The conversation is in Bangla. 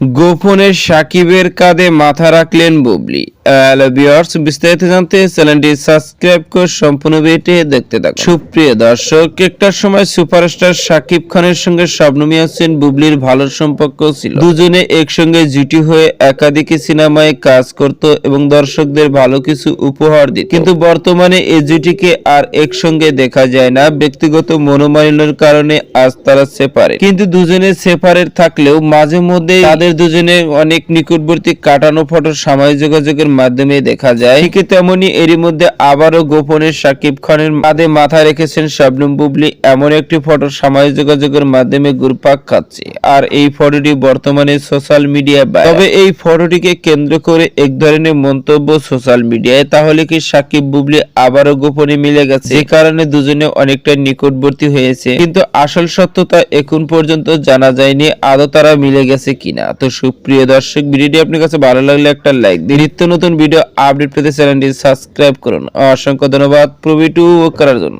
গোপনে সাকিবের কাঁধে মাথা রাখলেন বুবলি। সুপ্রিয় দর্শক সময় সুপারস্টার সাকিব খানের সঙ্গে শবনম একসঙ্গে জুটি হয়ে একাধিক সিনেমায় কাজ করত এবং দর্শকদের ভালো কিছু উপহার দিত। কিন্তু বর্তমানে এই জুটিকে আর একসঙ্গে দেখা যায় না। ব্যক্তিগত মনোমালিন্যের কারণে আজ তারা সেপারে। কিন্তু দুজনে সেপারেট থাকলেও মাঝে মধ্যে তাদের দুজনে অনেক নিকটবর্তী কাটানো ফটো সামাজিক যোগাযোগের মাধ্যমে দেখা যায়। ঠিক তেমনি এরই মধ্যে আবারও গোপনে সাকিব খানের মাঝে মাথা রেখেছেন শবনম বুবলি এমন একটি ফটো সামাজিক যোগাযোগের মাধ্যমে ঘুরপাক খাচ্ছে। আর এই ফটোটি বর্তমানে সোশ্যাল মিডিয়ায় তবে এই ফটোটিকে কেন্দ্র করে এক ধরনের মন্তব্য সোশ্যাল মিডিয়ায়। তাহলে কি সাকিব বুবলি আবারও গোপনে মিলে গেছে? যে কারণে দুজনে অনেকটা নিকটবর্তী হয়েছে। কিন্তু আসল সত্যতা এখন পর্যন্ত জানা যায়নি আদৌ তারা মিলে গেছে কিনা। তো সুপ্রিয় দর্শক, ভিডিওটি আপনার কাছে ভালো লাগলে একটা লাইক দিন। নিত্য নতুন ভিডিও আপডেট পেতে চ্যানেলটি সাবস্ক্রাইব করুন। অসংখ্য ধন্যবাদ। প্রবি টু করার জন্য।